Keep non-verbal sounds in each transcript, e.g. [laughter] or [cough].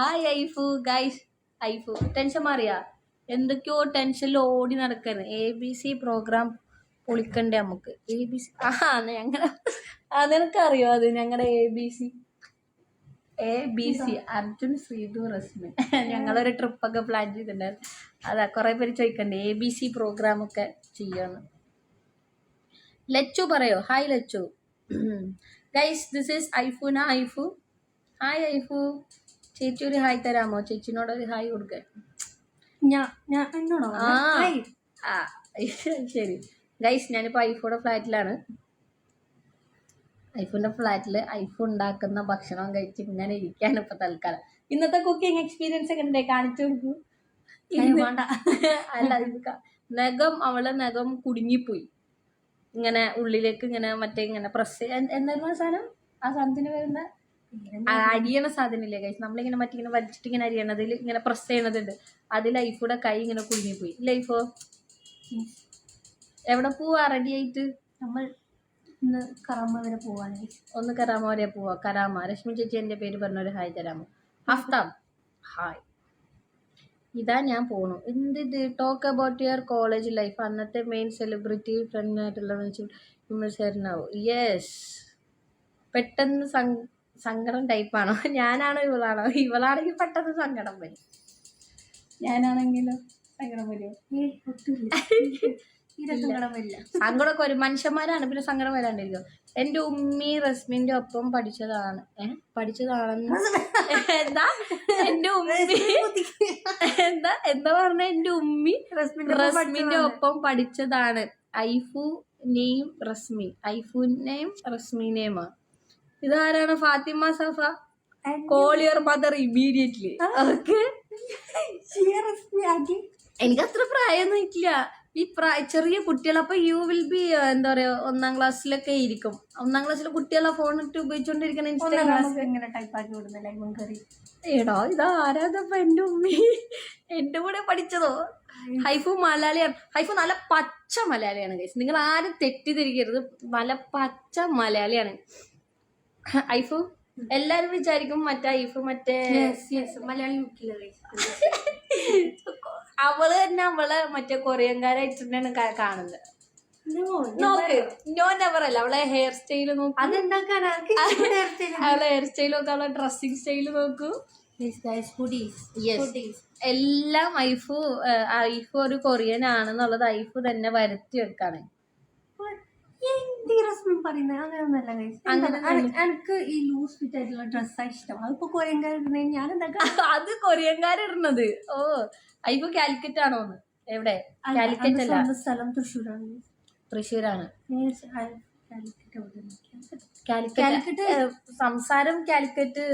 Hi Aifu guys Aifu tension മാറിയാ? എന്തൊക്കെയോ ടെൻഷനിൽ ഓടി നടക്കാണ്. എ ബി സി പ്രോഗ്രാം പൊളിക്കണ്ടേ നമുക്ക്? എ ബി സി ആ ഞങ്ങളുടെ അത് നിനക്കറിയോ അത് ഞങ്ങളുടെ A B C A B C Arjun Srithu Rasmin. ഞങ്ങളൊരു ട്രിപ്പൊക്കെ പ്ലാൻ ചെയ്തിട്ടുണ്ടായിരുന്നു. അതാ കുറേ പേര് ചോദിക്കണ്ടേ എ ബി സി പ്രോഗ്രാം ഒക്കെ ചെയ്യാന്ന്. ലച്ചു പറയോ? Hi Lachu. Guys this is Aifu Aifuna Aifu hi Aifu ചേച്ചി ഒരു ഹായ് തരാമോ? ചേച്ചിനോട് ഒരു ഹായ് കൊടുക്കാൻ ഞാൻ ഞാൻ എന്നോടോ? ആ ശരി. ഗൈസ് ഞാനിപ്പോൾ ഐഫോയുടെ ഫ്ലാറ്റിലാണ്. ഐഫോന്റെ ഫ്ലാറ്റിൽ ഐഫോൺ ഉണ്ടാക്കുന്ന ഭക്ഷണം കഴിച്ച് ഇങ്ങനെ ഇരിക്കാണ് ഇപ്പൊ തൽക്കാലം. ഇന്നത്തെ കുക്കിംഗ് എക്സ്പീരിയൻസ് ഒക്കെ ഉണ്ടേ കാണിച്ചു കൊടുക്കൂ. വേണ്ട. [laughs] അല്ല ഇത് നഖം അവളെ നഖം കുടുങ്ങിപ്പോയി. ഇങ്ങനെ ഉള്ളിലേക്ക് ഇങ്ങനെ മറ്റേ ഇങ്ങനെ പ്രസ് എന്തായിരുന്നു ആ സാധനം? ആ സാധനത്തിന് വരുന്ന അരിയണ സാധനമില്ലേ കൈസ് നമ്മളിങ്ങനെ മറ്റേ ഇങ്ങനെ വലിച്ചിട്ട് ഇങ്ങനെ അരിയണതിൽ ഇങ്ങനെ പ്രസ് ചെയ്യണതുണ്ട്. അതിൽ ലൈഫൂടെ കൈ ഇങ്ങനെ കുടുങ്ങിപ്പോയി. ലൈഫോ എവിടെ പോവാ? റെഡി ആയിട്ട്? നമ്മൾ ഇന്ന് കറാമ വരെ പോവാണ് ഒന്ന് കറാമ വരെ പോവാ. കരാമ രശ്മി ചേച്ചി എന്റെ പേര് പറഞ്ഞൊരു ഹായ് തരാമോ? ഹഫ്താബ് ഹായ് ഇതാ ഞാൻ പോണു. എന്ത് ഇത്? Talk about your college life അന്നത്തെ മെയിൻ സെലിബ്രിറ്റി ഫ്രണ്ട് ആയിട്ടുള്ളതെന്ന് വെച്ചാൽ ചേർന്നാവോ യെസ് പെട്ടെന്ന് സങ്കടം ടൈപ്പാണോ [laughs] ഞാനാണോ ഇവളാണോ? ഇവളാണെങ്കിൽ പെട്ടെന്ന് സങ്കടം വരും. ഞാനാണെങ്കിലോ സങ്കടം വരുമോ [laughs] [laughs] സങ്കടമൊക്കെ വരും. മനുഷ്യന്മാരാണ് പിന്നെ സങ്കടം വരാണ്ടിരിക്കും. എന്റെ ഉമ്മി റസ്മിന്റെ ഒപ്പം പഠിച്ചതാണ്. പഠിച്ചതാണെന്ന്. എന്താ? എന്റെ ഉമ്മി. എന്താ? എന്താ പറഞ്ഞ? എന്റെ ഉമ്മി റസ്മിന്റെ ഒപ്പം പഠിച്ചതാണ്. ഐഫു നെയും റസ്മി. ഐഫുനെയും റസ്മിനെയുമാ ഇതാരാണ് ഫാത്തിമ സഫ? കോളിയർ യുവർ മദർ ഇമ്മീഡിയറ്റ്ലി ഓക്കെ എനിക്ക് അത്ര പ്രായമൊന്നും ഇല്ല. ഈ പ്രായ ചെറിയ കുട്ടികൾ അപ്പൊ യു വിൽ ബി എന്താ പറയാ ഒന്നാം ക്ലാസ്സിലൊക്കെ ഇരിക്കും. ഒന്നാം ക്ലാസ്സിലെ കുട്ടികളെ ഫോൺ ഇട്ട് ഉപയോഗിച്ചോണ്ടിരിക്കണ എടാ ഇത് ആരാധപ്പ എന്റെ ഉമ്മി? എന്റെ കൂടെ പഠിച്ചതോ? ഹൈഫു മലയാളിയാണ്. ഹൈഫു നല്ല പച്ച മലയാളിയാണ് ഗൈസ് നിങ്ങൾ ആരും തെറ്റിദ്ധരിക്കരുത്. നല്ല പച്ച മലയാളിയാണ്. [laughs] ഐഫു? എല്ലാരും വിചാരിക്കും മറ്റേ ഐഫ് മറ്റേ മലയാളി [laughs] അവൾ തന്നെ അവളെ മറ്റേ കൊറിയൻകാരായിട്ട് തന്നെയാണ് കാണുന്നത് നോക്ക് നോ നെവർ അല്ല. അവളെ ഹെയർ സ്റ്റൈൽ നോക്കൂ. അവളെ ഹെയർ സ്റ്റൈൽ നോക്കും അവളെ ഡ്രസ്സിങ് സ്റ്റൈൽ നോക്കൂ. എല്ലാം ഐഫു ഐഫു ഒരു കൊറിയൻ ആണെന്നുള്ളത് ഐഫു തന്നെ വരുത്തി വെക്കാണ്. പറയുന്നത്? അങ്ങനെയൊന്നല്ല guys. എന്താ, എന- എനിക്ക് ഈ ലൂസ് ഫിറ്റ് ആയിട്ടുള്ള ഡ്രസ്സാണ് ഇഷ്ടം. അതിപ്പോ കൊറിയൻകാരുണ്ടെങ്കിൽ ഞാൻ എന്താ [laughs] അത് കൊറിയൻകാരിടുന്നത് ഓ അതിപ്പോ കാലിക്കറ്റ് ആണോന്ന് എവിടെ? കാലിക്കറ്റ് അല്ല. സ്ഥലം തൃശ്ശൂരാണ്. തൃശ്ശൂരാണ്. കാലിക്കറ്റ് സംസാരം കാലിക്കറ്റ്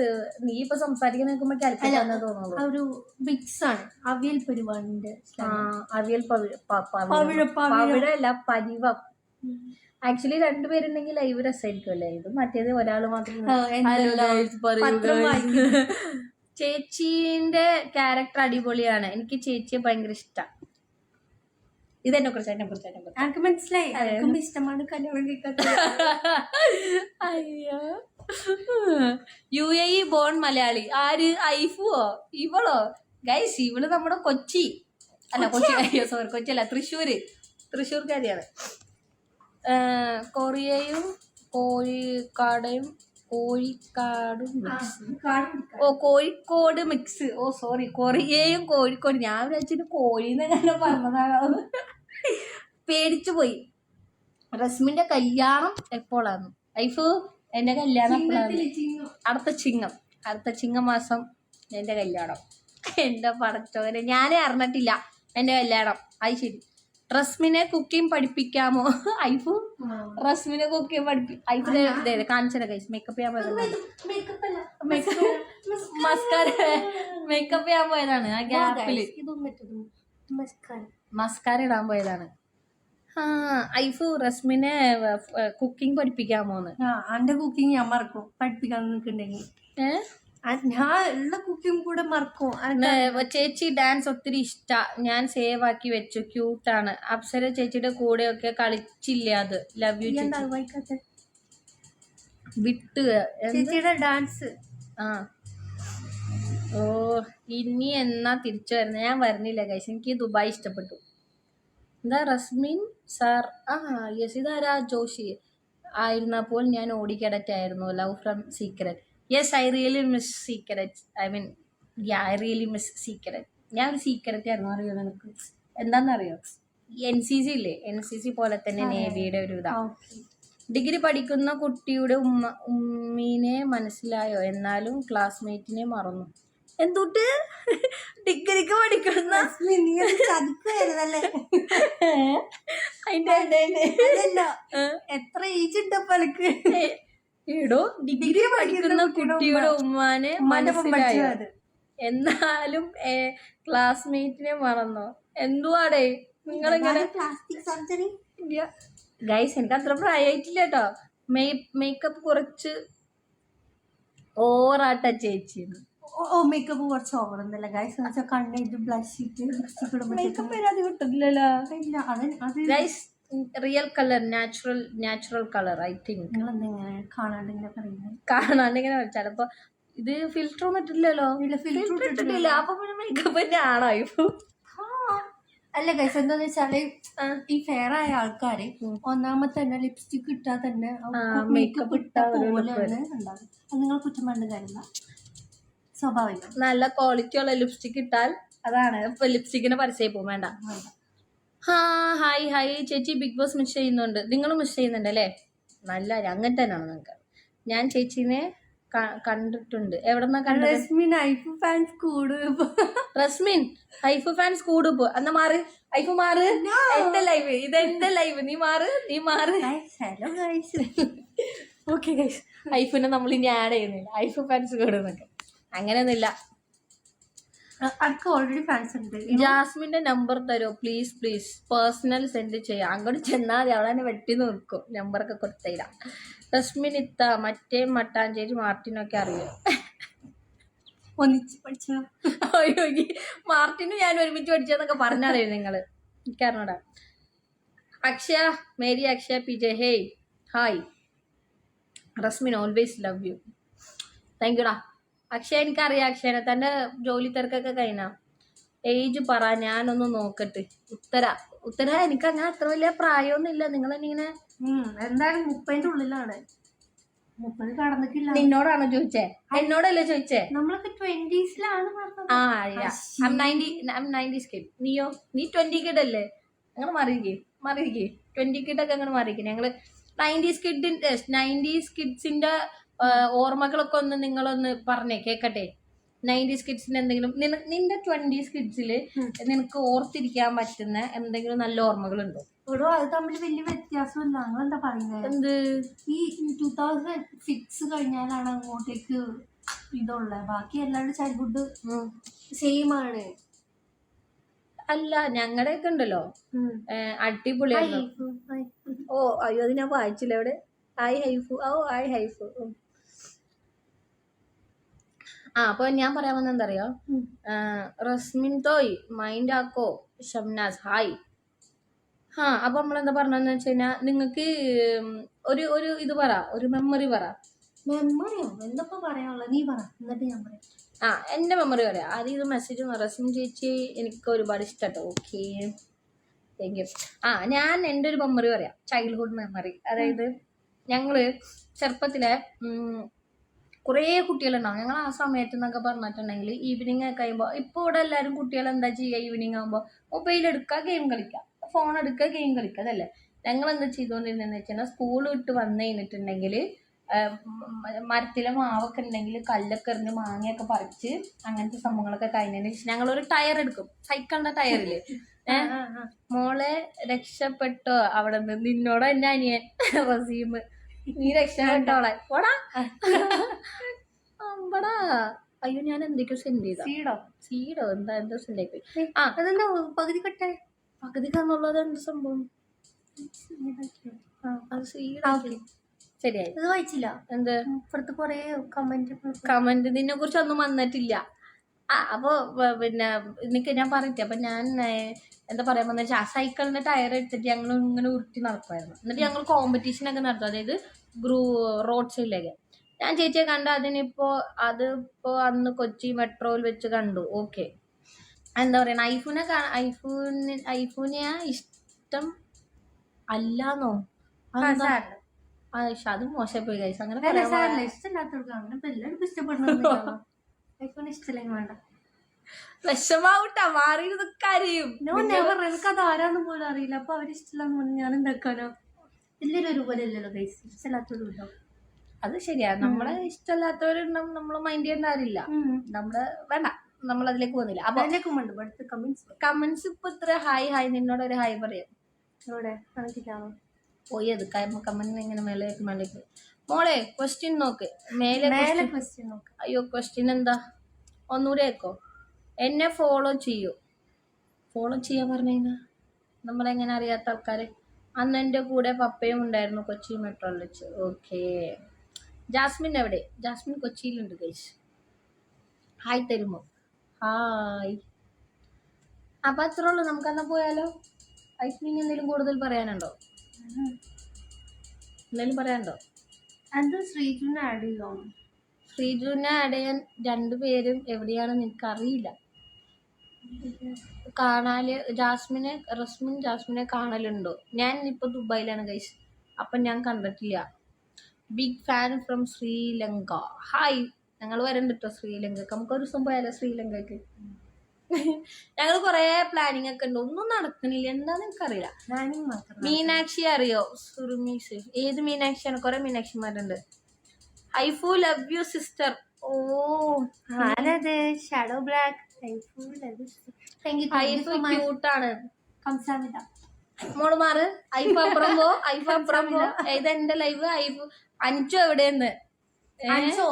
നീ ഇപ്പൊ സംസാരിക്കുന്ന നിൽക്കുമ്പോ കാലിക്കറ്റ് തോന്നുള്ളൂ ഒരു മിക്സ് ആണ്. അവിയൽ പരിപാടിന്റെ അവിയൽ പവിഴം. പവിഴ- പവിഴം. പവിഴല്ല പരിവം. ആക്ച്വലി രണ്ടുപേരുണ്ടെങ്കിൽ ലൈവ് രസമായിരിക്കും അല്ലേ ഇത് മറ്റേത് ഒരാൾ മാത്രം പത്രം വായിക്കും. ചേച്ചീന്റെ ക്യാരക്ടർ അടിപൊളിയാണ്. എനിക്ക് ചേച്ചിയെ ഭയങ്കര ഇഷ്ടം. ഇതെന്നെ കുറിച്ച് എന്നെ കുറിച്ച് എന്നെ കുറിച്ച്. മനസ്സിലായി? ഇഷ്ടമാണ് കല്യാണം അയ്യോ. U A E born Malayali. ആര്? ഐഫുവോ? ഇവളോ? ഗൈസ് ഇവൾ നമ്മുടെ കൊച്ചി. അല്ല കൊച്ചി. അയ്യോ സോറി കൊച്ചി അല്ല തൃശ്ശൂര്. തൃശ്ശൂർക്കാരിയാണ്. കൊറിയയും കോഴിക്കാടയും കോഴിക്കാടും മിക്സ് ഓ കോഴിക്കോട് മിക്സ് ഓ സോറി കൊറിയയും കോഴിക്കോട്. ഞാൻ വിചാരിച്ചിട്ട് കോഴി ഞാൻ പറഞ്ഞതാണ്. പേടിച്ചു പോയി. റസ്മിന്റെ കല്യാണം എപ്പോഴാണ് ഐഫ് എന്റെ കല്യാണം എപ്പോഴാണ് അടുത്ത ചിങ്ങം. അടുത്ത ചിങ്ങമാസം എന്റെ കല്യാണം. എന്റെ പടച്ചോനെ ഞാനേ അറിഞ്ഞിട്ടില്ല എന്റെ കല്യാണം. അത് ശരി. റസ്മിനെ കുക്കിംഗ് പഠിപ്പിക്കാമോ? ഐഫു റസ്മിനെ കുക്കിംഗ് പഠിപ്പി ഐഫു കാണിച്ചത് കൈസ് മേക്കപ്പ് ചെയ്യാൻ പോയതാണ്. മസ്കാര മേക്കപ്പ് ചെയ്യാൻ പോയതാണ്. ആ ഗ്യാപ്പിൽ മസ്കാര ഇടാൻ പോയതാണ്. ആ ഐഫു റസ്മിനെ കുക്കിംഗ് പഠിപ്പിക്കാമോന്ന്. ആ എന്റെ കുക്കിംഗ് ഞാൻ മറക്കും. പഠിപ്പിക്കാൻ നിൽക്കുന്നുണ്ടെങ്കിൽ. ഏഹ് ഞാൻ എല്ലാ കുക്കിംഗ് കൂടെ മറക്കും. ചേച്ചി ഡാൻസ് ഒത്തിരി ഇഷ്ട. ഞാൻ സേവ് ആക്കി വെച്ചു. ആണ്. അപ്സര ചേച്ചിയുടെ കൂടെ ഒക്കെ കളിച്ചില്ല അത്? ലവ് യു വിട്ട് ചേച്ചിയുടെ ഡാൻസ്. ആ. ഓ ഇനി എന്നാ തിരിച്ചു വരുന്നത് ഞാൻ വരുന്നില്ല കൈസ് എനിക്ക് ദുബായ് ഇഷ്ടപ്പെട്ടു. എന്താ റസ്മിൻ സാർ. ആ യെസ് ഇതാരാ? ജോഷി. ആയിരുന്നപ്പോൾ ഞാൻ ഓടിക്കടറ്റായിരുന്നു love from secret yes I really miss secret I mean I really miss secret ഞാൻ ഒരു സീക്രറ്റ് ആയിരുന്നു അറിയോ നിനക്ക്? എന്താണെന്നറിയോ? എൻ സി സി ഇല്ലേ എൻ സി സി പോലെ തന്നെ നേവിയുടെ ഒരു ഇതാ. ഓക്കെ ഡിഗ്രി പഠിക്കുന്ന കുട്ടിയുടെ ഉമ്മ ഉമ്മീനെ മനസ്സിലായോ? എന്നാലും ക്ലാസ്മേറ്റിനെ മറന്നു. എന്തുട്ട്? ഡിഗ്രിക്ക് പഠിക്കുന്ന [laughs] അതിന്റെ [laughs] എത്ര ഏജ് ഉണ്ടപ്പോ എനിക്ക് എടോ ഡിഗ്രി പഠിക്കുന്ന കുട്ടിയുടെ ഉമ്മാനെ മനസ്സിലായോ? അത്. എന്നാലും ക്ലാസ്മേറ്റിനെ മറന്നോ? എന്തുവാടേ? നിങ്ങളിങ്ങനെ? ഗൈസ് എനിക്ക് അത്ര പ്രായമായിട്ടില്ല കേട്ടോ മേക്കപ്പ് കുറച്ച് ഓവറാട്ട ചേച്ചി ഓ മേക്കപ്പ് കുറച്ച് ഓവർ എന്നല്ല ഗൈസ് എന്ന് വെച്ചാൽ കണ്ണിട്ട് ബ്ലഷ് ഇട്ട് ലിപ്സ്റ്റിക് ഇടുമ്പോഴത്തേക്കും അത് കിട്ടില്ലല്ലോ ഇല്ല അത് അത് guys real colour natural natural colour I think നിങ്ങൾ ചിലപ്പോ കാണാണ്ട് ഇങ്ങനെ ഇത് ഫിൽറ്റർ ഒന്നും ഇട്ടില്ലല്ലോ ഫിൽറ്റർ ഇട്ടിട്ടില്ല. അപ്പൊ പിന്നെ മേക്കപ്പ് തന്നെ ആണോ ഇപ്പൊ അല്ല ഗൈസ് എന്താന്ന് വെച്ചാൽ ഈ ഫെയർ ആയ ആൾക്കാര് ഒന്നാമത്തെ തന്നെ ലിപ്സ്റ്റിക് ഇട്ടാ തന്നെ മേക്കപ്പ് ഇട്ട പോലെ പോലെയാണ് ഉണ്ടാകും അത് നിങ്ങൾ കുറ്റം വേണ്ട കാര്യമില്ല. സ്വാഭാവികം. നല്ല ക്വാളിറ്റി ഉള്ള ലിപ്സ്റ്റിക് ഇട്ടാൽ അതാണ്. ഇപ്പൊ ലിപ്സ്റ്റിക്കിന് പരസ്യം പോകും വേണ്ട. വേണ്ട. ഹാ ഹായ് ഹായ്. ചേച്ചി ബിഗ് ബോസ് മിസ് ചെയ്യുന്നുണ്ട്. നിങ്ങളും മിസ് ചെയ്യുന്നുണ്ട് അല്ലേ? നല്ല അങ്ങനെ തന്നെയാണ് നിങ്ങൾക്ക് ഞാൻ ചേച്ചീനെ കണ്ടിട്ടുണ്ട്. എവിടെന്നാ കണ്ടത്? റസ്മിൻ ഐഫ് ഫാൻസ് കൂടും. റസ്മിൻ ഐഫ് ഫാൻസ് കൂടുപ്പോ എന്നാ മാറ്. ഐഫു മാറ്. എന്റെ ലൈവ് ഇത് എന്റെ ലൈവ് നീ മാറ് നീ മാറ്. ഹലോ ഗൈസ് ഓക്കെ ഗൈസ് ഐഫിനെ നമ്മൾ ഇനി ആഡ് ചെയ്യുന്നില്ല. ഐഫു ഫാൻസ് കൂടുന്നൊക്കെ അങ്ങനെയൊന്നുമില്ല. അനക്ക് ഓൾറെഡി ഫാൻസ് ഉണ്ട്. ജാസ്മിന്റെ നമ്പർ തരുമോ പ്ലീസ് പ്ലീസ് പേഴ്സണൽ സെൻഡ് ചെയ്യാം. അങ്ങോട്ട് ചെന്നാൽ മതി. അവളെ വെട്ടി നോക്കും. നമ്പറൊക്കെ കൊടുത്തരാം റസ്മിൻ ഇത്ത മറ്റേ മട്ടാഞ്ചേരി മാർട്ടിനൊക്കെ അറിയോ? ഒന്നിച്ച് പഠിച്ചോ? മാർട്ടിനും ഞാൻ ഒരുമിച്ച് പഠിച്ചതെന്നൊക്കെ പറഞ്ഞാലേ നിങ്ങൾ എനിക്കറിഞ്ഞൂടാ Akshaya Mary Akshaya P J hey. Hi Rasmin always love you thank യുടാ Akshaya എനിക്കറിയാം അക്ഷയനെ. തന്റെ ജോലി തിരക്കൊക്കെ കഴിഞ്ഞാ? ഏജ് പറ ഞാനൊന്ന് നോക്കട്ടെ. ഉത്തര. ഉത്തര എനിക്ക് അങ്ങനെ അത്ര വലിയ പ്രായമൊന്നും ഇല്ല നിങ്ങൾ ഇങ്ങനെ ഉം, എന്തായാലും മുപ്പതിന്റെ ഉള്ളിലാണ്. മുപ്പത് കടന്നിട്ടില്ല. നിന്നോടാണോ ചോദിച്ചേ? എന്നോടല്ലേ ചോദിച്ചേ? നമ്മളൊക്കെ ട്വന്റീസിലാണ് ആ നയന്റി നീയോ? നീ ട്വന്റി കിഡ് അല്ലേ? അങ്ങനെ മാറിയിരിക്കേ മാറിയിരിക്കേ. ട്വന്റി കിഡൊക്കെ അങ്ങനെ മാറിയിരിക്കേ. ഞങ്ങൾ നയന്റീസ് കിഡിന്റെ നയന്റീസ് കിഡ്സിന്റെ ഓർമ്മകളൊക്കെ ഒന്ന് നിങ്ങളൊന്ന് പറഞ്ഞേ കേക്കട്ടെ? നയന്റീസ് കിഡ്സിന് എന്തെങ്കിലും നിന്റെ ട്വന്റീസ് കിഡ്സിൽ നിനക്ക് ഓർത്തിരിക്കാൻ പറ്റുന്ന എന്തെങ്കിലും നല്ല ഓർമ്മകളുണ്ടോ? ഇവിടെ അത് തമ്മിൽ വലിയ വ്യത്യാസമില്ല. നിങ്ങൾ എന്താ പറയുന്നത് എന്ത്? ഈ ടൂ തൗസൻഡ് സിക്സ് കഴിഞ്ഞാലാണ് അങ്ങോട്ടേക്ക് ഇതുള്ളത് ബാക്കി എല്ലാവരുടെ ചൈൽഡ്ഹുഡ് സെയിം ആണ് അല്ല ഞങ്ങളുടെയൊക്കെ ഉണ്ടല്ലോ. അടിപൊളിയായിരുന്നു. ഓ അയ്യോ അത് ഞാൻ വായിച്ചില്ല അവിടെ. ഹായ് ഹൈഫു ഓ ഹായ് ഹൈഫു. ആ അപ്പൊ ഞാൻ പറയാൻ വന്നത് എന്തറിയോ റസ്മിൻ തോയ് മൈൻഡ് ആക്കോ ഷംനാസ് ഹായ്. ആ അപ്പൊ നമ്മളെന്താ പറഞ്ഞെന്ന് വെച്ച് കഴിഞ്ഞാൽ നിങ്ങൾക്ക് ഒരു ഒരു ഇത് പറ ഒരു മെമ്മറി പറ. മെമ്മറിയോ എന്തൊക്കെ പറയാനുള്ളത് നീ പറ എന്നിട്ട് ഞാൻ പറയാം. ആ എന്റെ മെമ്മറി പറയാം. ആദ്യം ഇത് മെസ്സേജ് റസ്മിൻ ചേച്ചി എനിക്ക് ഒരുപാട് ഇഷ്ടട്ടോ. ഓക്കെ താങ്ക് യു ആ ഞാൻ എന്റെ ഒരു മെമ്മറി പറയാം. ചൈൽഡ്ഹുഡ് മെമ്മറി അതായത് ഞങ്ങൾ ചെറുപ്പത്തിലെ കുറേ കുട്ടികളുണ്ടാവും. ഞങ്ങൾ ആ സമയത്ത് എന്നൊക്കെ പറഞ്ഞിട്ടുണ്ടെങ്കിൽ ഈവനിങ് ഒക്കെ കഴിയുമ്പോൾ ഇപ്പോൾ ഇവിടെ എല്ലാവരും കുട്ടികൾ എന്താ ചെയ്യുക ഈവനിങ് ആകുമ്പോൾ മൊബൈൽ എടുക്കുക ഗെയിം കളിക്കുക ഫോൺ എടുക്കുക ഗെയിം കളിക്കുക അതല്ലേ? ഞങ്ങൾ എന്താ ചെയ്തുകൊണ്ടിരുന്നതെന്ന് വെച്ചാൽ സ്കൂൾ വിട്ട് വന്നു കഴിഞ്ഞിട്ടുണ്ടെങ്കിൽ മരത്തിലെ മാവൊക്കെ ഉണ്ടെങ്കിൽ കല്ലൊക്കെ എറിഞ്ഞ് മാങ്ങയൊക്കെ പറിച്ച് അങ്ങനത്തെ സംഭവങ്ങളൊക്കെ കഴിഞ്ഞതിന് ശേഷം ഞങ്ങളൊരു ടയർ എടുക്കും. സൈക്കിളിന്റെ ടയറിൽ മോളെ രക്ഷപ്പെട്ടോ? അവിടെ നിന്ന് നിന്നോടോ എന്നെ അനിയൻ റസീം. നീ രക്ഷപ്പെട്ടോളെ പോടാ. അമ്പടാ. അയ്യോ ഞാൻ എന്തൊക്കെയോ സെൻഡ് ചെയ്ത. സീഡോ സീഡോ എന്താ എന്തോ സെൻഡ് ആയിപ്പോയി ആ. അതെന്താ പകുതി കട്ടെ പകുതി കന്നുള്ളത് എന്ത് സംഭവം? അത് ശരിയായി. ഇത് വായിച്ചില്ല? എന്ത്? ഇപ്പുറത്ത് കൊറേ കമന്റ് കമന്റ് ഇതിനെ കുറിച്ച് ഒന്നും വന്നിട്ടില്ല. ആ അപ്പോ പിന്നെ നിനക്ക് ഞാൻ പറയട്ടെ. അപ്പൊ ഞാൻ എന്താ പറയാൻ വെച്ചാൽ ആ സൈക്കിളിന്റെ ടയർ എടുത്തിട്ട് ഞങ്ങൾ ഇങ്ങനെ ഉരുട്ടി നടക്കുമായിരുന്നു എന്നിട്ട് ഞങ്ങൾ കോമ്പറ്റീഷൻ ഒക്കെ നടത്തും. അതായത് ഗ്രൂ റോഡ് സൈഡിലേക്ക് ഞാൻ ചേച്ചിയെ കണ്ട അതിനിപ്പോ അത് ഇപ്പോ അന്ന് കൊച്ചി മെട്രോയിൽ വെച്ച് കണ്ടു. ഓക്കെ എന്താ പറയണ ഐഫോനെ ഐഫോൺ ഐഫോനെ ഇഷ്ടം അല്ലാന്നോ? അത് മോശമായി കഴിച്ചു അങ്ങനെ. ഇഷ്ടമില്ലാത്തവർക്ക് എല്ലാവർക്കും ഇഷ്ടപ്പെടുന്ന ഐഫോൺ ഇഷ്ടമില്ലെങ്കിൽ വേണ്ട. വിഷമാവട്ടാ മാറിയിരുന്ന് കരയും. എനിക്ക് അത് ആരാന്ന് പോലും അറിയില്ല. അപ്പൊ അവർ ഇഷ്ടമില്ലാന്ന് പറഞ്ഞ് ഞാൻ എന്താക്കാനോ? എല്ലാവരും ഒരുപോലെ അല്ലല്ലോ ഗൈസ് ഇഷ്ടമില്ലാത്തവരും അത് ശരിയാ. നമ്മളെ ഇഷ്ടമല്ലാത്തവരുണ്ടെന്ന് നമ്മൾ മൈൻഡ് ചെയ്യേണ്ട കാര്യമില്ല. നമ്മൾ വേണ്ട. നമ്മൾ അതിലേക്ക് പോകുന്നില്ല. അപ്പൊ അതിലേക്കും ഉണ്ട് അടുത്ത കമന്റ്സ് കമന്റ്സ് ഇപ്പൊ ഇത്ര ഹായ് ഹായ് നിന്നോട് ഒരു ഹായ് പറയാം. ഇവിടെ കണക്കിട്ടാണോ പോയി അത് കമന്റ് ഇങ്ങനെ മേലേക്ക് മേലേക്ക് മോളെ ക്വസ്റ്റ്യൻ നോക്ക്. മേലെ മേലെ ക്വസ്റ്റ്യൻ നോക്ക്. അയ്യോ ക്വസ്റ്റ്യൻ എന്താ? ഒന്നുകൂടെ ആക്കോ എന്നെ ഫോളോ ചെയ്യൂ. ഫോളോ ചെയ്യാൻ പറഞ്ഞു നമ്മളെങ്ങനെ അറിയാത്ത ആൾക്കാർ അന്ന് എന്റെ കൂടെ പപ്പയും ഉണ്ടായിരുന്നു കൊച്ചി മെട്രോയിൽ വെച്ച്. ഓക്കേ ജാസ്മിൻ എവിടെ? ജാസ്മിൻ കൊച്ചിയിലുണ്ട് ഗൈസ് ഹായ് തരുമോ? ഹായ് അപ്പൊ അത്രേ ഉള്ളൂ. നമുക്കെന്നാ പോയാലോ? ഐസ്മിൻ എന്തെങ്കിലും കൂടുതൽ പറയാനുണ്ടോ? എന്തെങ്കിലും പറയാനുണ്ടോ? അത് ശ്രീജുനെ ആഡ് ചെയ്തോ? ആഡ് ചെയ്യാൻ രണ്ടുപേരും എവിടെയാണെന്ന് എനിക്കറിയില്ല. കാണാൽ ജാസ്മിനെ റസ്മിൻ ജാസ്മിനെ കാണലുണ്ടോ? ഞാൻ ഇപ്പൊ ദുബായിലാണ് ഗൈസ് അപ്പം ഞാൻ കണ്ടിട്ടില്ല. Big fan from Sri Lanka. Hi ഞങ്ങൾ വരണ്ട കേട്ടോ ശ്രീലങ്കക്ക്. നമുക്ക് ഒരു ദിവസം പോയാലോ ശ്രീലങ്കക്ക്? ഞങ്ങൾ കുറേ പ്ലാനിങ് ഒക്കെ ഉണ്ട്. ഒന്നും നടക്കണില്ല എന്താന്ന് എനിക്കറിയില്ല. മീനാക്ഷി അറിയോ? സുറുമീസ് ഏത് മീനാക്ഷിയാണ്? കുറെ മീനാക്ഷിമാരുണ്ട്. Aifu love you sister. ഓ. ആരത്? Shadow black. ക്യൂട്ടാണ് മോൾ മാറ്. ഐഫു അപ്പുറം പോ ഐഫു അപ്പുറം പോ. ഇത് എന്റെ ലൈവ് ഐഫോ. അഞ്ചു എവിടെയെന്ന്?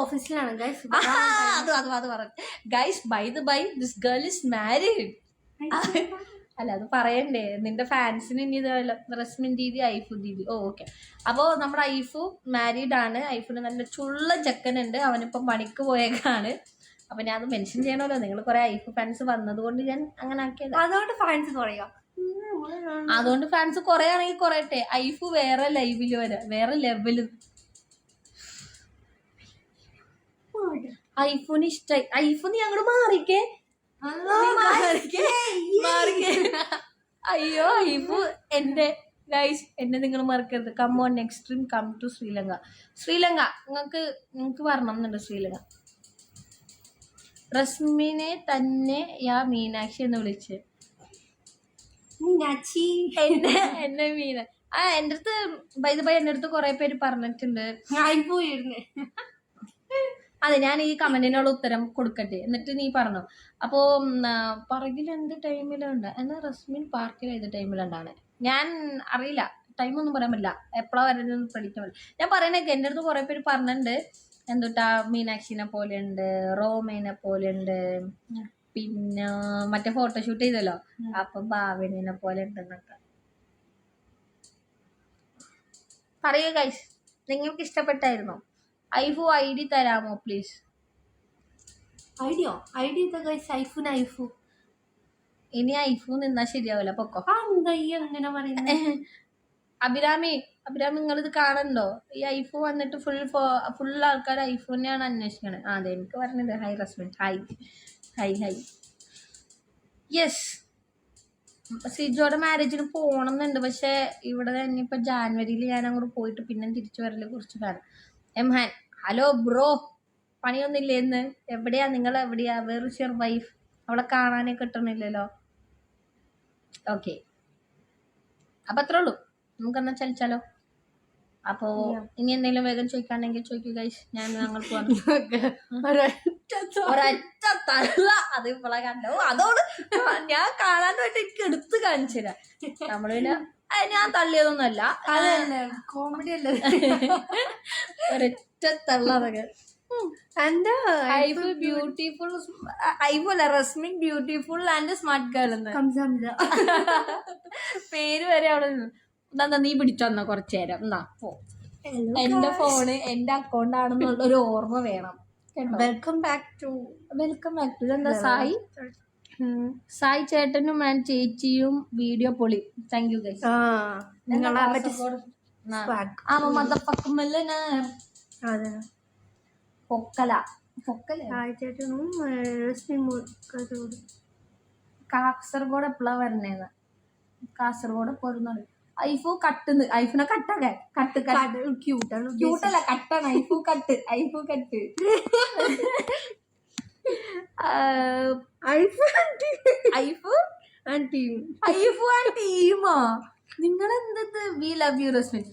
ഓഫീസിലാണ് ഗൈസ് അത് അത് അത് പറഞ്ഞു guys by the by this girl is married അല്ല അത് പറയണ്ടേ. നിന്റെ ഫാൻസിന് ഇനി ഇത് റസ്മിൻ ദീദി ഐഫു ദീദി ഓ ഓക്കെ അപ്പോൾ നമ്മുടെ ഐഫു മാരീഡ് ആണ്. ഐഫുന് നല്ല ചുള്ള ചെക്കനുണ്ട്. അവനിപ്പം പണിക്ക് പോയേക്കാണ്. അപ്പൊ ഞാൻ അത് മെൻഷൻ ചെയ്യണമല്ലോ. നിങ്ങൾ കുറെ ഐഫ് ഫാൻസ് വന്നതുകൊണ്ട് ഞാൻ അങ്ങനെ ആക്കിയത്. അതുകൊണ്ട് ഫാൻസ് കുറയോ? അതുകൊണ്ട് ഫാൻസ് കൊറേ ആണെങ്കിൽ കുറയട്ടെ. ഐഫ് വേറെ ലൈവിൽ വരാം. വേറെ ലെവൽ ഐഫോന് ഇഷ്ടായി. ഐഫോൺ നീ അങ്ങോട്ട് മാറിക്കേ. മാറിക്കേ. മാറിക്കേ. അയ്യോ ഐഫു എന്റെ ഗൈസ് എന്നെ നിങ്ങൾ മറക്കരുത്. Come on next dream come to Sri Lanka. Sri Lanka നിങ്ങൾക്ക് നിങ്ങൾക്ക് വരണം എന്നുണ്ട് ശ്രീലങ്ക. റസ്മിനെ തന്നെ യാ മീനാക്ഷി എന്ന് വിളിച്ച്. മീനാക്ഷി. എന്നെ എന്നെ മീന. ആ എന്റെ അടുത്ത് ബൈ ബൈ എന്റെ അടുത്ത് കുറെ പേര് പറഞ്ഞിട്ടുണ്ട്. പോയിരുന്നേ. അതെ ഞാൻ ഈ കമന്റിനുള്ള ഉത്തരം കൊടുക്കട്ടെ. എന്നിട്ട് നീ പറഞ്ഞു. അപ്പോ പറകിൽ എന്ത് ടൈമിലുണ്ട്? എന്നാ റസ്മിൻ പാർക്കിൽ ഏത് ടൈമിലുണ്ടാണ്? ഞാൻ അറിയില്ല. ടൈമൊന്നും പറയാൻ പറ്റില്ല. എപ്പോഴാ വരുന്നത് പ്രഡിക്റ്റ് പറ്റില്ല. ഞാൻ പറയണേക്ക് എന്റെ അടുത്ത് കുറെ പേര് പറഞ്ഞിട്ടുണ്ട്. എന്തുട്ടാ മീനാക്ഷിനെ പോലെ ഉണ്ട് റോമേനെ പോലെ ഉണ്ട് പിന്നെ മറ്റേ ഫോട്ടോഷൂട്ട് ചെയ്തല്ലോ അപ്പൊ ഭാവിനെ പോലെ ഉണ്ടെന്നൊക്കെ. പറയൂ ഗൈസ് നിങ്ങൾക്ക് ഇഷ്ടപ്പെട്ടായിരുന്നോ? ഐഫു ഐ ഡി തരാമോ please ഐഡിയോ? ID guys Aifu Aifu. ഇനി ഐഫു നിന്നാ ശരിയാവില്ല പൊക്കോ. അങ്ങനെ പറയുന്നത് അഭിരാമി അഭിരാമി ഇത് കാണണ്ടോ ഈ ഐഫോൺ വന്നിട്ട് ഫുൾ ഫോ ഫുൾ ആൾക്കാർ ഐഫോണിനെയാണ് അന്വേഷിക്കണത് ആ അതെ എനിക്ക് പറഞ്ഞത് high respect hi hi hi yes സിജോയുടെ മാരേജിന് പോകണം എന്നുണ്ട് പക്ഷെ ഇവിടെ തന്നെ ഇപ്പൊ ജാനുവരിയിൽ ഞാൻ അങ്ങോട്ട് പോയിട്ട് പിന്നെ തിരിച്ചു വരൽ കുറച്ച് കാലം. എംഹാൻ ഹലോ ബ്രോ പണിയൊന്നുമില്ലേ ഇന്ന്? എവിടെയാ? നിങ്ങൾ എവിടെയാ? വേർ ഇസ് യുവർ വൈഫ് അവളെ കാണാനേ കിട്ടണില്ലല്ലോ. ഓക്കെ അപ്പൊ അത്രേ ഉള്ളൂ. നമുക്കെന്നാ ചലിച്ചാലോ? അപ്പോ ഇനി എന്തെങ്കിലും വേഗം ചോദിക്കാണെങ്കിൽ ചോദിക്കൂ ഗൈസ് ഞാൻ ഞങ്ങൾ ഒരൊറ്റ തള്ള. അത് ഇപ്പോഴാ കണ്ടോ. അതോട് ഞാൻ കാണാൻ വേണ്ടി എനിക്ക് എടുത്ത് കാണിച്ചു തരാം. നമ്മൾ പിന്നെ ഞാൻ തള്ളിയതൊന്നുമല്ല. കോമഡി അല്ല ഒരൊറ്റ തള്ള അതൊക്കെ. ബ്യൂട്ടിഫുൾ അല്ല ബ്യൂട്ടിഫുൾ ആൻഡ് സ്മാർട്ട് ഗേൾ എന്ന്. പേര് വരെ അവിടെ എന്താ നീ പിടിച്ചോന്നാ കുറച്ചു നേരം എന്നാ പോ. എന്റെ ഫോണ് എന്റെ അക്കൗണ്ട് ആണെന്നുള്ള ഒരു ഓർമ്മ വേണം. Welcome back to welcome back to ഇതെന്താ സായി? സായി ചേട്ടനും ആൻഡ് ചേച്ചിയും വീഡിയോ പൊളി. താങ്ക് യു ഗൈസ് നിങ്ങളെ പൊക്കല. പൊക്കല റസ്മിൻ കാസർഗോഡ്. എപ്പോഴാ വരണേന്ന്? കാസർഗോഡ് പോരുന്നത് ഐഫു കട്ട് ഐഫിനെ കട്ടല്ലേ? Cut cut. ക്യൂട്ടാണ് ക്യൂട്ടല്ല കട്ടാണ്. Aifu cut Aifu cut. Aifu aunty Aifu? ആ ടീമോ? നിങ്ങൾ എന്തത് we love you Rasmin.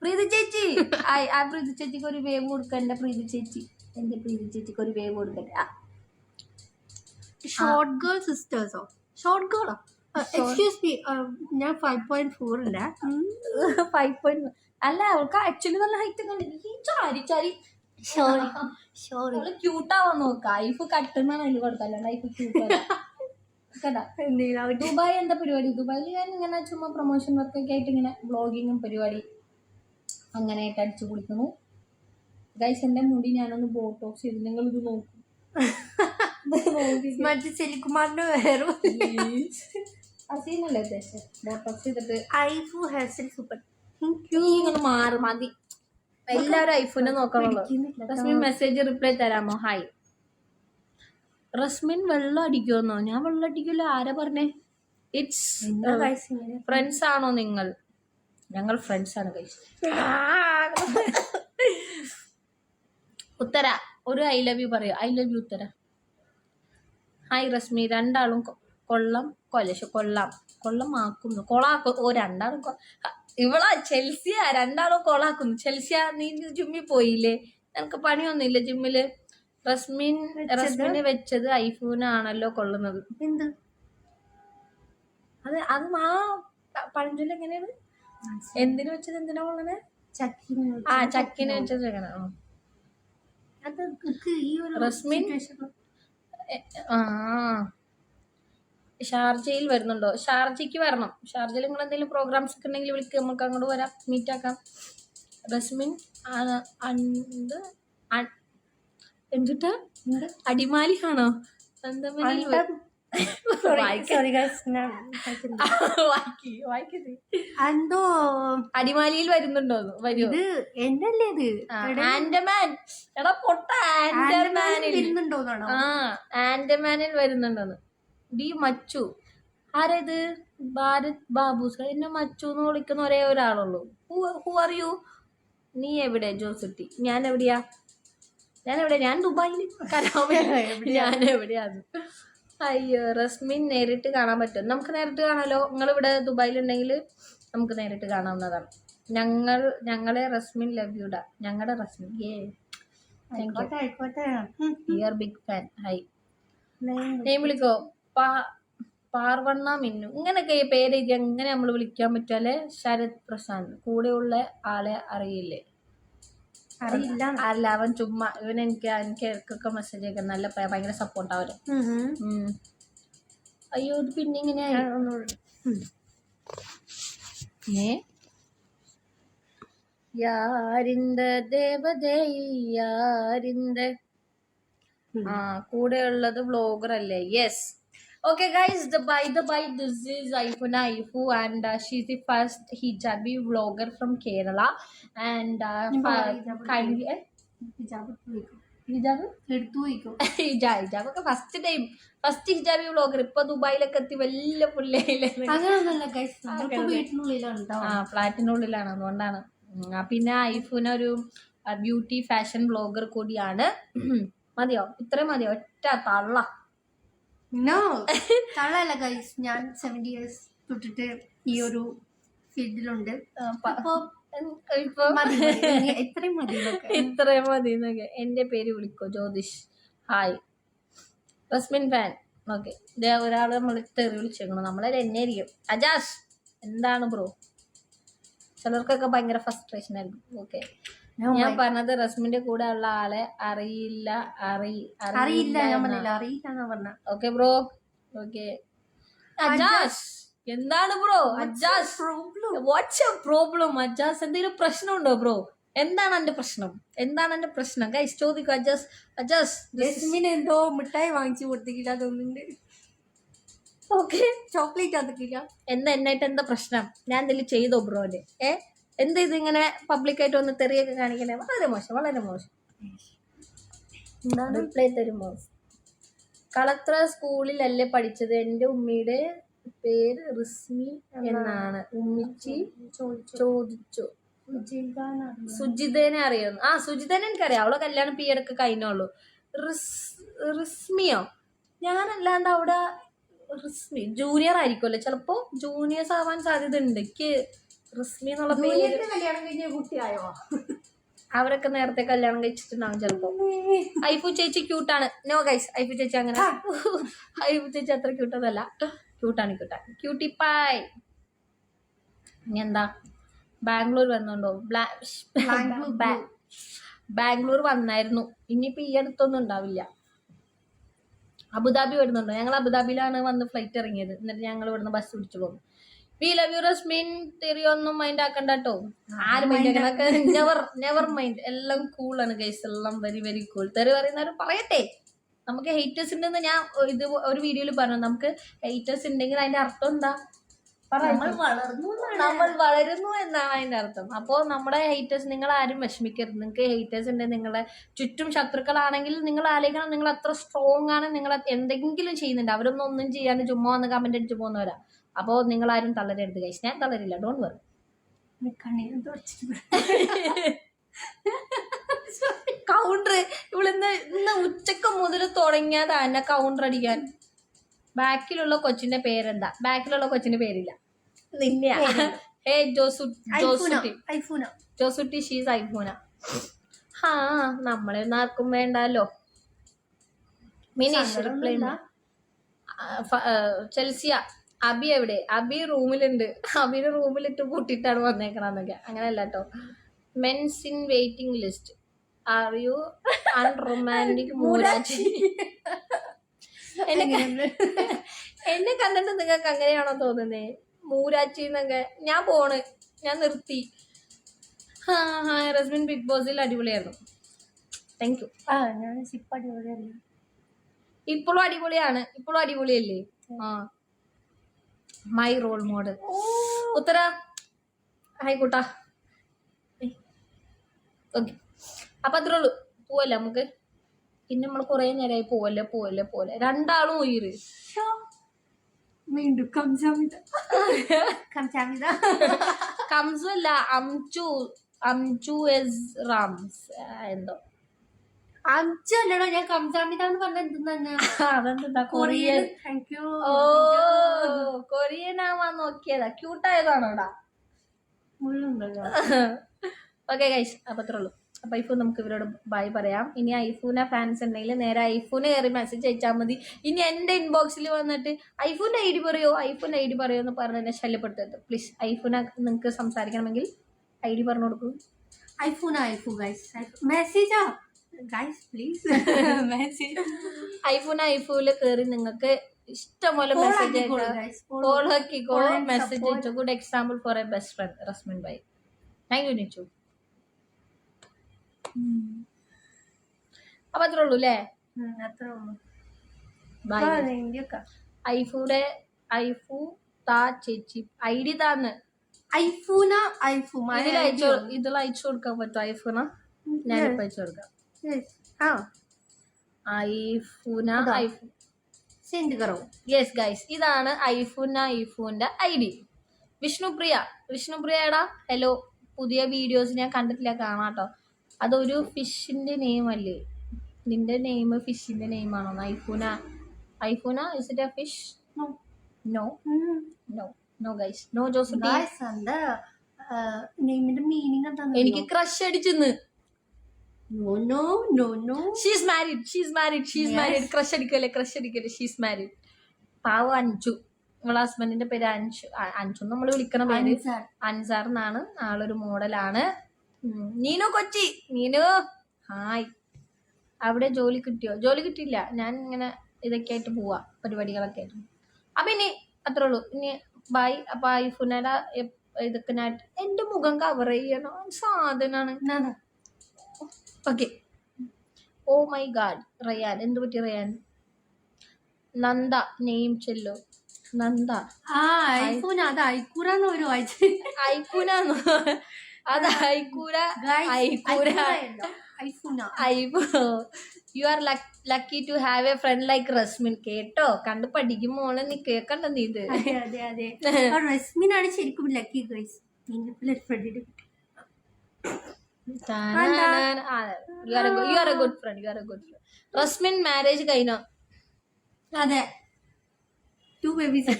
Preethi ചേച്ചി. ഐ ആ പ്രീതി ചേച്ചിക്ക് ഒരു വേവ് കൊടുക്കണ്ട പ്രീതി ചേച്ചി. എന്റെ പ്രീതി ചേച്ചിക്ക് ഒരു വേവ് കൊടുക്കണ്ട ഷോർട്ട് ഗേൾ സിസ്റ്റേഴ്സോ ഷോർട്ട് ഗേളോ എക്സ്ക്യൂസ് മീ ഞാൻ ഫൈവ് പോയിന്റ് ഫോർ ഉണ്ട് ഫൈവ് പോയിന്റ് അല്ല അവൾക്ക് ആക്ച്വലി നല്ല ഹൈറ്റ് ഒക്കെ ഉണ്ട്. ചാരി ചാരി. സോറി സോറി [laughs] അവൾ ക്യൂട്ടാവാൻ നോക്ക. ഐഫ് കട്ടുന്നാണ് അതിൽ കൊടുത്തല്ല ഐഫ് ക്യൂട്ട് കേട്ടാ? എന്തെങ്കിലും ദുബായ് എന്താ പരിപാടി? ദുബായിൽ ഞാൻ ഇങ്ങനെ ചുമ്മാ പ്രൊമോഷൻ വർക്കൊക്കെ ആയിട്ട് ഇങ്ങനെ ബ്ലോഗിങ്ങും പരിപാടി അങ്ങനെയായിട്ട് അടിച്ചു കുളിക്കുന്നു ഗൈസ് എന്റെ മുടി ഞാനൊന്ന് ബോട്ടോക്സ് ചെയ്ത് നിങ്ങൾ [laughs] ഇത് നോക്കും മറ്റേ ശരിക്കുമാറിന്റെ വേറെ അസീനല്ലേ ഉദ്ദേശം ബോട്ടോക്സ് ചെയ്തിട്ട് ഐഫു ഹെയർ സ്റ്റൈൽ സൂപ്പർ. ഇങ്ങനെ മാറി മതി. എല്ലാവരും ഐഫോനെ നോക്കണുള്ളൂ റസ്മിൻ മെസ്സേജ് റിപ്ലൈ തരാമോ? ഹായ് റസ്മിൻ വെള്ളം അടിക്കുമെന്നോ? ഞാൻ വെള്ളം അടിക്കില്ല ആരാ പറഞ്ഞേ? ഇറ്റ്സ് ഫ്രണ്ട്സ് ആണോ നിങ്ങൾ? ഞങ്ങൾ ഫ്രണ്ട്സ് ആണ് കഴിച്ചു [laughs] ഉത്തര. ഒരു ഐ ലവ് യു പറയൂ. I love you Uthara. Hi Rasmi. രണ്ടാളും കൊള്ളം. കൊലശ കൊള്ളാം കൊള്ളം. ആക്കുന്നു കൊളാക്കും ഓ രണ്ടാളും ഇവള ചെൽസിയ. രണ്ടാളും കൊളാക്കുന്നു. ചെൽസിയ നീ ജിമ്മിൽ പോയില്ലേ? നിനക്ക് പണിയൊന്നുമില്ല ജിമ്മിൽ റസ്മിൻ റസ്മിന് വെച്ചത് ഐഫോനാണല്ലോ കൊള്ളുന്നത്. എന്ത്? അത് അത് ആ പഴഞ്ചൊല്ല എങ്ങനെയാണ്? എന്തിനു വെച്ചത്? എന്തിനാ കൊള്ളണേ? ആ ചക്കിന് വെച്ചത് എങ്ങനെ? റസ്മിൻ? ആ. ഷാർജയിൽ വരുന്നുണ്ടോ? ഷാർജയ്ക്ക് വരണം. ഷാർജയിൽ നിങ്ങൾ എന്തെങ്കിലും പ്രോഗ്രാംസ് ഒക്കെ ഉണ്ടെങ്കിൽ വിളിക്കുക നമുക്ക് അങ്ങോട്ട് വരാം. മീറ്റ് ആക്കാം. റസ്മിൻ അണ്ട് എന്തിട്ട്? എന്തുട്ടാ അടിമാലി ആണോ? അന്തമാലി അണ്ടം- Sorry, വായിക്ക- sorry guys, ഞാൻ വായിക്കുന്നില്ല. എന്തോ അടിമാലിയിൽ വരുന്നുണ്ടോ ഇത് എന്നല്ലേ ഇത്? ആൻഡമാൻ. എടാ പൊട്ട ആൻഡമാനിൽ. വരുന്നുണ്ടോന്ന് വരുന്നുണ്ടോന്നാണോ ആ ആൻഡമാനിൽ വരുന്നുണ്ടെന്ന്. ഡി മച്ചു. ആരത്? ഭാരത് ബാബു. സർ എന്നെ മച്ചു എന്ന് വിളിക്കുന്ന ഒരേ ഒരാളുള്ളൂ. ഹു ആർ യു നീ എവിടെ? ജോസുട്ടി. ഞാൻ എവിടെയാ? ഞാൻ എവിടെ? ഞാൻ ദുബായിൽ [laughs] ഞാൻ എവിടെയാ? അയ്യോ റസ്മിൻ നേരിട്ട് കാണാൻ പറ്റും. നമുക്ക് നേരിട്ട് കാണാലോ? ദുബായിൽ ദുബായിലുണ്ടെങ്കിൽ നമുക്ക് നേരിട്ട് കാണാവുന്നതാണ്. ഞങ്ങൾ ഞങ്ങളെ റസ്മിൻ ലവ് യുഡ ഞങ്ങളുടെ റസ്മിൻ. ഏ ബിഗ് ഫാൻ ഹൈ. നെയ്മ് വിളിക്കോ? പാ പാർവണ്ണ മിന്നു. ഇങ്ങനെയൊക്കെ ഈ പേര് എഴുതി എങ്ങനെ നമ്മൾ വിളിക്കാൻ പറ്റാൽ ശരത് പ്രശാന്ത്. കൂടെയുള്ള ആളെ അറിയില്ലേ? അറിയില്ല. അല്ല അവൻ ചുമ്മാ ഇവൻ എനിക്ക് എനിക്ക് ഇടയ്ക്കൊക്കെ മെസ്സേജ് അയക്കാൻ നല്ല ഭയങ്കര സപ്പോർട്ട് അവർ. അയ്യോ ഇത് പിന്നെ ഇങ്ങനെ. ഏ? യാരിന്ത ദേവതേ യാരിന്ത ആ കൂടെയുള്ളത് വ്ലോഗർ അല്ലേ? Yes okay guys, the by the by this is Aifuna Aifu and she's the first hijabi vlogger from Kerala and kindly hijab kindly, വയ്ക്കും. ഹിജാബ് എടുത്തു വയ്ക്കും hijab? ഹിജാബൊക്കെ first time first hijabi vlogger ഇപ്പൊ ദുബായിലൊക്കെ എത്തി വലിയ പുള്ളിയിലെ ആ ഉള്ളിലാണ് അതുകൊണ്ടാണ്. പിന്നെ ഐഫോൺ ഒരു ബ്യൂട്ടി ഫാഷൻ വ്ളോഗർ കൂടിയാണ്. [clears throat] മതിയോ? ഇത്രയും മതിയോ? ഒറ്റ തള്ള. നോ തള്ളല്ല ഗൈസ് ഞാൻ സെവന്റി ഇയേഴ്സ് തൊട്ടിട്ട് ഈ ഒരു ഫീൽഡിലുണ്ട്. ആ, പ- അപ്പൊ ഇപ്പൊ? മതി മതി. ഇനി [laughs] ഇത്രയും മതി ഇത്രയും മതി എന്നൊക്കെ എന്റെ പേര് വിളിക്കോ? Jyothish. Hi Rasmin fan okay ഇതേ ഒരാൾ നമ്മൾ തെറി വിളിച്ചേക്കണം. നമ്മളെ എന്നെ ആയിരിക്കും അജാസ് എന്താണ് ബ്രോ ചിലർക്കൊക്കെ ഭയങ്കര ഫ്രസ്ട്രേഷൻ ആയിരിക്കും. ഓക്കെ ഞാൻ പറഞ്ഞത് റസ്മിന്റെ കൂടെ ഉള്ള ആളെ അറിയില്ല അറി അറിയില്ല ഞാൻ പറഞ്ഞില്ല. അറിയില്ല പറഞ്ഞ. Okay bro okay Ajas. എന്താണ് bro Ajas. What's problem Ajas? എന്തെങ്കിലും പ്രശ്നമുണ്ടോ ബ്രോ എന്താണ് എന്റെ പ്രശ്നം? എന്താണ് എന്റെ പ്രശ്നം? ഗൈസ് ചോദിക്കും അജാസ്. അജാസ് ജസ്മിന് എന്തോ മിഠായി വാങ്ങിച്ചു കൊടുത്തിട്ടില്ല തോന്നുന്നുണ്ട്. ഓക്കെ ചോക്ലേറ്റ് അതൊക്കെ എന്താ എന്നായിട്ട് എന്താ പ്രശ്നം? ഞാൻ എന്തെങ്കിലും ചെയ്തോ ബ്രോന് ഏ? എന്താ ഇങ്ങനെ പബ്ലിക്കായിട്ട് ഒന്ന് തെറിയൊക്കെ കാണിക്കണേ? വളരെ മോശം വളരെ മോശം. എന്താണ്? റിപ്ലൈ തരുമോ കളത്ര സ്കൂളിലല്ലേ പഠിച്ചത്? എന്റെ ഉമ്മിയുടെ പേര് റിസ്മി എന്നാണ്? ഉമ്മിച്ചി ചോദിച്ചു. സുജിതേനെ അറിയോ ആ സുജിതേനെ എനിക്കറിയാം. അവളെ കല്യാണം പി എടുക്ക കഴിഞ്ഞുള്ളൂ റിസ് റിസ്മിയോ? ഞാനല്ലാണ്ട് അവിടെ റിസ്മി ജൂനിയർ ആയിരിക്കുമല്ലോ ചിലപ്പോ ജൂനിയേഴ്സ് ആവാൻ സാധ്യത ഉണ്ട് എനിക്ക് റിസ്മി എന്നുള്ള പേര് കല്യാണം കഴിഞ്ഞ കുട്ടിയായോ? അവരൊക്കെ നേരത്തെ കല്യാണം കഴിച്ചിട്ടുണ്ടാവും ചിലപ്പോ. ഐഫു ചേച്ചി ക്യൂട്ടാണ് നോ ഗൈസ് ഐഫു ചേച്ചി അങ്ങനെ. ഐഫു ചേച്ചി അത്ര ക്യൂട്ടതല്ല ക്യൂട്ടാണ് ക്യൂട്ടാണ് ക്യൂട്ടി പായ് ഇനി എന്താ? ബാംഗ്ലൂർ വന്നുണ്ടോ? ബാംഗ്ലൂർ. ബാംഗ്ലൂർ വന്നായിരുന്നു. ഇനിയിപ്പോ ഈ അടുത്തൊന്നും ഉണ്ടാവില്ല. അബുദാബി വരുന്നുണ്ടോ? ഞങ്ങൾ അബുദാബിയിലാണ് വന്ന് ഫ്ലൈറ്റ് ഇറങ്ങിയത്. എന്നിട്ട് ഞങ്ങൾ ഇവിടുന്ന് ബസ് പിടിച്ചു പോകും. വി ലവ് യു റസ്മിൻ തെറിയൊന്നും മൈൻഡ് ആക്കണ്ട കേട്ടോ ആര് മൈൻഡ് നെവർ നെവർ മൈൻഡ് എല്ലാം കൂളാണ് ഗൈസ് എല്ലാം വെരി വെരി കൂൾ തെറി പറയുന്നവർ പറയട്ടെ. നമുക്ക് ഹേറ്റേഴ്സ് ഉണ്ടെന്ന് ഞാൻ ഇത് ഒരു വീഡിയോയിൽ പറഞ്ഞു. നമുക്ക് ഹേറ്റേഴ്സ് ഉണ്ടെങ്കിൽ അതിന്റെ അർത്ഥം എന്താ? നമ്മൾ. വളരുന്നു എന്നാണ് അതിന്റെ അർത്ഥം. അപ്പോ നമ്മുടെ ഹെയ്റ്റേഴ്സ് നിങ്ങൾ ആരും വിഷമിക്കരുത്. നിങ്ങൾക്ക് ഹെയ്റ്റേഴ്സ് ഉണ്ട് നിങ്ങളുടെ ചുറ്റും ശത്രുക്കളാണെങ്കിൽ നിങ്ങൾ ആലോചിക്കണം. നിങ്ങൾ അത്ര സ്ട്രോങ് ആണ്. നിങ്ങൾ എന്തെങ്കിലും ചെയ്യുന്നുണ്ട്. അവരൊന്നും ഒന്നും ചെയ്യാണ്ട് ചുമ്മാ വന്ന് കമന്റ് അടിച്ചു പോകുന്നവരാ. അപ്പോൾ നിങ്ങൾ ആരും തളരരുത് കഴിച്ച് ഞാൻ തളരില്ല ഡോൺ വർ നീ കണ്ണീര് തുടച്ചിട്ട് കൗണ്ടർ ഇവളിന്ന് ഇന്ന് ഉച്ചയ്ക്ക് മുതൽ തുടങ്ങിയതാ എന്നെ കൗണ്ടർ അടിക്കാൻ. ബാക്കിലുള്ള കൊച്ചിന്റെ പേരെന്താ? ബാക്കിലുള്ള കൊച്ചിന്റെ പേരില്ല. നിന്നെയാ? ഹേ ജോസു ജോസുട്ടി. ഷീസ് ഐഫൂന ഹാ നമ്മളെ ഒന്നും ആർക്കും വേണ്ടല്ലോ. Reply Chelsea. അബി എവിടെ? അബി റൂമിലുണ്ട്. അബിന് റൂമിലിട്ട് പൂട്ടിട്ടാണ് വന്നേക്കണെന്നൊക്കെ അങ്ങനെയല്ല കേട്ടോ men's in waiting list [laughs] are you unromantic മൂരാജി [laughs] എന്നെ [laughs] എന്നെ കണ്ടിട്ട് നിങ്ങൾക്ക് അങ്ങനെയാണോ തോന്നുന്നേ? മൂരാച്ചി എന്നൊക്കെ. ഞാൻ പോണ്. ഞാൻ നിർത്തി. ആ റസ്മിൻ ബിഗ് ബോസിൽ അടിപൊളിയായിരുന്നു. താങ്ക് യു ആ ഞാൻ ഇപ്പോഴും അടിപൊളിയാണ്. ഇപ്പോഴും അടിപൊളിയല്ലേ? ആ. My role model Uthara. Hi കൂട്ടാ. ഓക്കെ അപ്പൊ അത്രേ ഉള്ളൂ. പോവല്ലേ നമുക്ക്? പിന്നെ നമ്മൾ കുറെ നേരമായി പോവല്ലേ പോവല്ലേ പോലെ രണ്ടാളും ഉയര്. വീണ്ടും കംസാമിത കംസാമിത കംസു അല്ല അംചു അംചു എസ് റാംസ്. എന്തോ. അഞ്ചല്ലടോ ഞാൻ കംസാമിത എന്ന് പറഞ്ഞ എന്തെന്നാ അതെന്താ കൊറിയൻ താങ്ക് യു ഓ കൊറിയൻ ആവാൻ നോക്കിയതാ. ക്യൂട്ടായതാണോടാ? മുള്ളുണ്ടല്ലോ. ഓക്കെ ഗൈസ് അപ്പൊ അത്രേ ഉള്ളൂ. അപ്പൊ ഐഫോൺ നമുക്ക് ഇവരോട് ബൈ പറയാം. ഇനി ഐഫോനെ ഫാൻസ് ഉണ്ടെങ്കിൽ നേരെ ഐഫോണ് കയറി മെസ്സേജ് അയച്ചാൽ മതി. ഇനി എന്റെ ഇൻബോക്സിൽ വന്നിട്ട് ഐഫോണിന്റെ ഐ ഡി പറയോ? ഐഫോൺ ഐ ഡി പറയോ എന്ന് പറഞ്ഞ് എന്നെ ശല്യപ്പെടുത്തരുത്. പ്ലീസ് ഐഫോനെ നിങ്ങൾക്ക് സംസാരിക്കണമെങ്കിൽ ഐ ഡി പറഞ്ഞു കൊടുക്കൂ. ഐഫോൺ ഐഫോൺ ഗൈസ് മെസ്സേജാ ഗൈസ് പ്ലീസ് മെസ്സേജ് ഐഫോൺ ഐഫോണിൽ കയറി നിങ്ങൾക്ക് ഇഷ്ടംപോലെ മെസ്സേജ് കോൾ ആക്കിക്കോ Call and മെസ്സേജ് അയച്ചു good example for a best friend Rasmin bye thank you Nichu അപ്പൊ അത്രേ ഉള്ളൂ അല്ലേ ഐഫൂടെ ഐഫു താ ചേച്ചി ഐ ഡി താന്ന്. ഐഫോന ഐഫോ ഇതിൽ അയച്ചു ഇതിൽ അയച്ചു കൊടുക്കാൻ പറ്റും ഐഫോണ ഞാനിപ്പോ അയച്ചു കൊടുക്കാം. ഐഫൂന സെൻഡ് കറോ യെസ് ഗൈസ് ഇതാണ് ഐഫുന ഐഫുവിന്റെ ഐ ഡി വിഷ്ണുപ്രിയ. വിഷ്ണുപ്രിയടാ ഹലോ പുതിയ വീഡിയോസ് ഞാൻ കണ്ടിട്ടില്ല. കാണാട്ടോ അതൊരു ഫിഷിന്റെ നെയിം അല്ലേ? നിന്റെ നെയിം ഫിഷിന്റെ നെയിം ആണോ? Aifona. Aifona is it a fish no no no no guys no Jose guys എന്താ നെയിമിന്റെ മീനിങ് എന്താ എനിക്ക് crush അടിച്ചെന്ന്. No no no no she's married she's married she's. Married crush അടിക്കല്ലേ ക്രഷ് അടിക്കല്ലേ. ഷീസ് മാരീഡ് പാവ അഞ്ചു നമ്മളെ ഹസ്ബൻഡിന്റെ പേര് അഞ്ചു അഞ്ചു നമ്മൾ വിളിക്കണ പേര്. അൻസാർ. എന്നാണ്. ആളൊരു മോഡലാണ്. നീനു കൊച്ചി. നീനു ഹായ്. അവിടെ ജോലി കിട്ടിയോ? ജോലി കിട്ടിയില്ല. ഞാൻ ഇങ്ങനെ ഇതൊക്കെ ആയിട്ട് പോവാ. പരിപാടികളൊക്കെ ആയിട്ട്. അപ്പൊ ഇനി അത്രേ ഉള്ളൂ. ഇനി ബൈ അപ്പൊ ഐഫോണയുടെ ഇതൊക്കെ ഞാൻ എന്റെ മുഖം കവർ ചെയ്യണം. സാധനാണ്. Okay oh my God Ryan എന്ത് പറ്റി റയാൻ നന്ദ. നെയിം ചെല്ലോ. നന്ദ. ആ ഐഫോൺ അത് ഐക്കൂറാന്ന് ഒരു വായിച്ചു ഐക്കൂനാന്നോ [laughs] അത് ഐക്കൂര. ഐക്കൂര. You are lucky to have a friend like Rasmin കേട്ടോ? കണ്ട് പഠിക്കും മോളെ. നീ കേക്കണ്ട നീ ഇത്. അതെ അതെ അതെ. [laughs] ആണ് ശരിക്കും lucky guys friend you are you are a good friend you are a good friend Rasmin marriage കഴിഞ്ഞോ? അതെ. ടു ബേബീസ്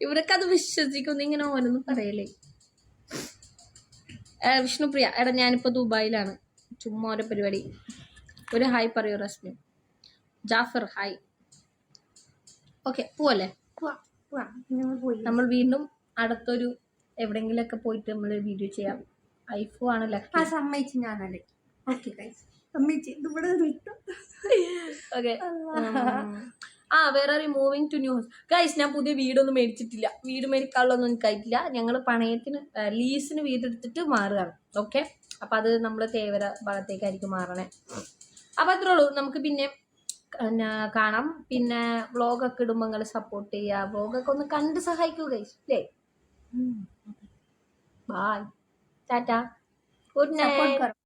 ഇവരൊക്കെ അത് വിശ്വസിക്കുന്നു ഇങ്ങനെ ഓരോന്നും പറയലേ. വിഷ്ണുപ്രിയ എടാ ഞാനിപ്പോ ദുബായിലാണ്. ചുമ്മാ ഓരോ പരിപാടി. ഒരു ഹായ് പറയൂ റസ്മിൻ. ജാഫർ ഹായ്. ഓക്കെ പോവല്ലേ? നമ്മൾ വീണ്ടും അടുത്തൊരു എവിടെങ്കിലൊക്കെ പോയിട്ട് നമ്മൾ വീഡിയോ ചെയ്യാം. ഐഫു ആണ് ആ ലക്കി. സമ്മതിച്ചു. ഞാനല്ലേ ഓക്കെ സമ്മതിച്ചു ഇവിടെ ഓക്കെ ആ വേറെ മൂവിങ് ടു ന്യൂസ് ഗൈസ് ഞാൻ പുതിയ വീടൊന്നും മേടിച്ചിട്ടില്ല. വീട് മേടിക്കാനുള്ളൊന്നും എനിക്കായിട്ടില്ല ഞങ്ങൾ പണയത്തിന് ആ, ലീസിന് വീടെടുത്തിട്ട് മാറുകയാണ്. ഓക്കെ അപ്പം അത് നമ്മൾ തേവര ഭാഗത്തേക്കായിരിക്കും മാറണേ. അപ്പം അത്രേ ഉള്ളൂ. നമുക്ക് പിന്നെ പിന്നെ കാണാം. പിന്നെ വ്ളോഗൊക്കെ ഇടുമ്പോൾ നിങ്ങൾ സപ്പോർട്ട് ചെയ്യുക വ്ളോഗൊക്കെ ഒന്ന് കണ്ട് സഹായിക്കൂ ഗൈസ് അല്ലേ bye tata good support night കറോ